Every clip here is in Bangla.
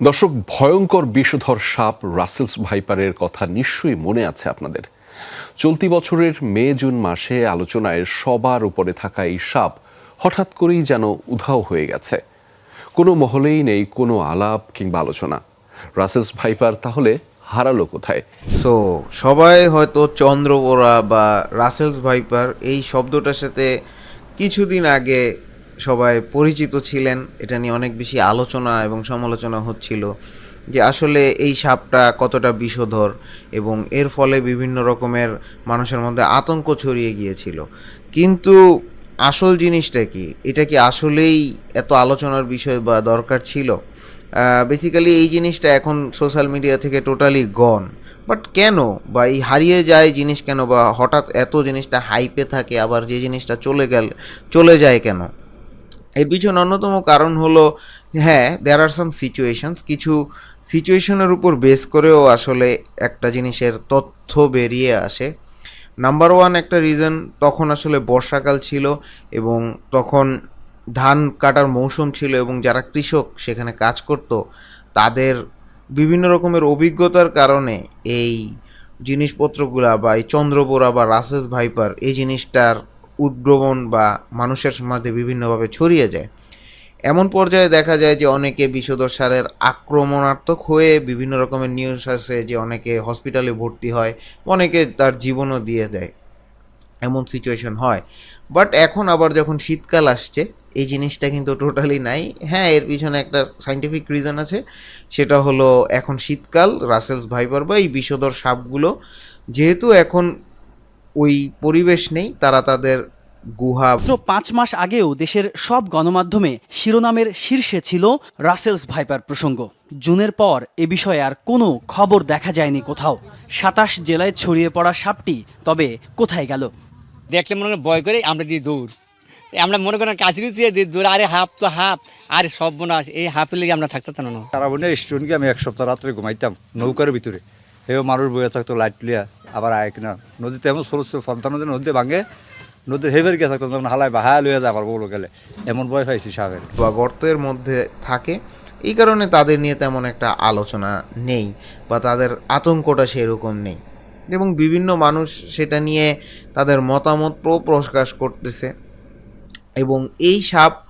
দর্শক, ভয়ঙ্কর বিষধর সাপ রাসেলস ভাইপারের কথা নিশ্চয়ই মনে আছে আপনাদের। চলতি বছরের মে, জুন মাসে আলোচনায় সবার উপরে থাকা এই সাপ হঠাৎ করেই যেন উধাও হয়ে গেছে। কোনো মহলেই নেই কোনো আলাপ কিংবা আলোচনা। রাসেলস ভাইপার তাহলে হারালো কোথায়? সো সবাই হয়তো চন্দ্রবোরা বা রাসেলস ভাইপার এই শব্দটার সাথে কিছুদিন আগে সবাই পরিচিত ছিলেন, এটা নিয়ে অনেক বেশি আলোচনা এবং সমালোচনা হচ্ছিল যে আসলে এই সাপটা কতটা বিষধর এবং এর ফলে বিভিন্ন রকমের মানুষের মধ্যে আতঙ্ক ছড়িয়ে গিয়েছিল। কিন্তু আসল জিনিসটা কি? এটা কি আসলেই এত আলোচনার বিষয় বা দরকার ছিল? বেসিক্যালি এই জিনিসটা এখন সোশ্যাল মিডিয়া থেকে টোটালি গন বাট কেন বা এই হারিয়ে যায় জিনিস কেন বা হঠাৎ এত জিনিসটা হাইপে থাকে, আবার যে জিনিসটা চলে গেল, চলে যায় কেন? এর পিছনে অন্যতম কারণ হলো হ্যাঁ দেয়ার আর সাম সিচুয়েশনস কিছু সিচুয়েশনের উপর বেস করেও আসলে একটা জিনিসের তথ্য বেরিয়ে আসে। নাম্বার ওয়ান একটা রিজন তখন আসলে বর্ষাকাল ছিল এবং তখন ধান কাটার মৌসুম ছিল এবং যারা কৃষক সেখানে কাজ করত, তাদের বিভিন্ন রকমের অভিজ্ঞতার কারণে এই জিনিসপত্রগুলা বা এই চন্দ্রবোরা বা রাসেস ভাইপার এই জিনিসটার উদ্ভাবন বা মানুষের মধ্যে বিভিন্নভাবে ছড়িয়ে যায়। এমন পর্যায়ে দেখা যায় যে অনেকে বিষধর সারের আক্রমণাত্মক হয়ে বিভিন্ন রকমের নিউজ আসে যে অনেকে হসপিটালে ভর্তি হয়, অনেকে তার জীবনও দিয়ে দেয়। এমন সিচুয়েশন হয়। বাট এখন আবার যখন শীতকাল আসছে, এই জিনিসটা কিন্তু টোটালি নাই। হ্যাঁ এর পিছনে একটা সাইন্টিফিক রিজন আছে, সেটা হলো এখন শীতকাল রাসেলস ভাইবার বা এই বিষধর সাপগুলো, যেহেতু এখন ওই পরিবেশ নেই তারা তাদের গুহা মাত্র পাঁচ মাস আগেও দেশের সব গণমাধ্যমে শিরোনামের শীর্ষে ছিল রাসেলস ভাইপার প্রসঙ্গ। জুনের পর এ বিষয়ে আর কোনো খবর দেখা যায়নি কোথাও। সাতাশ জেলায় ছড়িয়ে পড়া সাপটি তবে কোথায় গেল? দেখলে মনে করেন ভয় করে আমরা দিয়ে দৌড়। আমরা মনে করেন কাছে কিছু দিই দৌড় আরে হাফ তো হাফ আরে সব বোনাস এই হাফের লেগে আমরা থাকতাম না। সারা বোনের স্টুডেন্টকে আমি এক সপ্তাহ রাত্রে ঘুমাইতাম নৌকার ভিতরে। এও মানুষ বইয়া থাকতো, লাইট লিয়া আবার আয় কিনা। নদীতে এমন সরু ফলতা নদী নদী ভাঙে নদীর হেভের গিয়ে থাকতো, তখন হালায় বাহায় লইয়া যায় আবার বলো গেলে এমন ভয় পাইছি সাহেবের বা গর্তের মধ্যে থাকে। এই কারণে তাদের নিয়ে তেমন একটা আলোচনা নেই, বা তাদের আতঙ্কটা সেরকম নেই। এবং বিভিন্ন মানুষ সেটা নিয়ে তাদের মতামত প্র- প্রকাশ করতেছে। এবং এই সাপ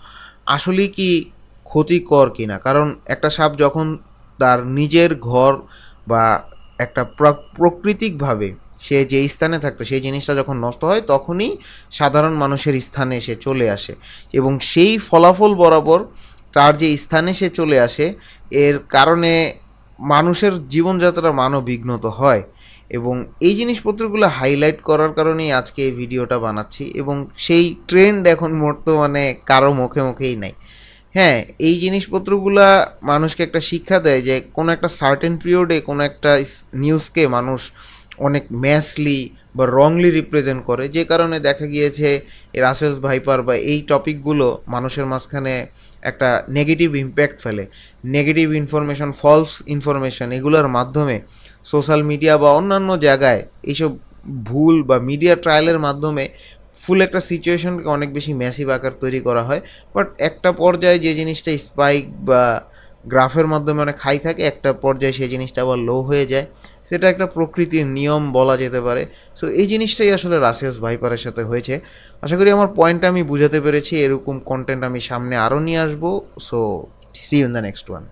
আসলে কি ক্ষতিকর কিনা? কারণ একটা সাপ যখন তার নিজের ঘর বা একটা প্রা- প্রাকৃতিকভাবে সে যে স্থানে থাকতো, সেই জিনিসটা যখন নষ্ট হয়, তখনই সাধারণ মানুষের স্থানে এসে চলে আসে। এবং সেই ফলাফল বরাবর তার যে স্থানে সে চলে আসে, এর কারণে মানুষের জীবনযাত্রার মানও বিঘ্নত হয়। এবং এই জিনিসপত্রগুলো হাইলাইট করার কারণেই আজকে এই ভিডিওটা বানাচ্ছি। এবং সেই ট্রেন্ড এখন বর্তমানে কারও মুখে মুখেই নাই। হ্যাঁ এই জিনিসপত্রগুলা মানুষকে একটা শিক্ষা দেয় যে কোনো একটা সার্টেন পিরিয়ডে কোনো একটা নিউজকে মানুষ অনেক ম্যাসলি বা রংলি রিপ্রেজেন্ট করে। যে কারণে দেখা গিয়েছে এই রাসেলস ভাইপার বা এই টপিকগুলো মানুষের মাঝখানে একটা নেগেটিভ ইম্প্যাক্ট ফেলে। নেগেটিভ ইনফরমেশন ফলস ইনফরমেশন এগুলোর মাধ্যমে সোশ্যাল মিডিয়া বা অন্যান্য জায়গায় এইসব ভুল বা মিডিয়া ট্রায়ালের মাধ্যমে ফুল একটা সিচুয়েশনকে অনেক বেশি ম্যাসিভ আকার তৈরি করা হয়। বাট একটা পর্যায়ে যে জিনিসটা স্পাইক বা গ্রাফের মাধ্যমে অনেক হাই থাকে, একটা পর্যায়ে সেই জিনিসটা আবার লো হয়ে যায়। সেটা একটা প্রকৃতির নিয়ম বলা যেতে পারে। সো এই জিনিসটাই আসলে রাসেস ভাইপারের সাথে হয়েছে। আশা করি আমার পয়েন্টটা আমি বুঝাতে পেরেছি, এরকম কন্টেন্ট আমি সামনে আরও নিয়ে আসব। So see in the next one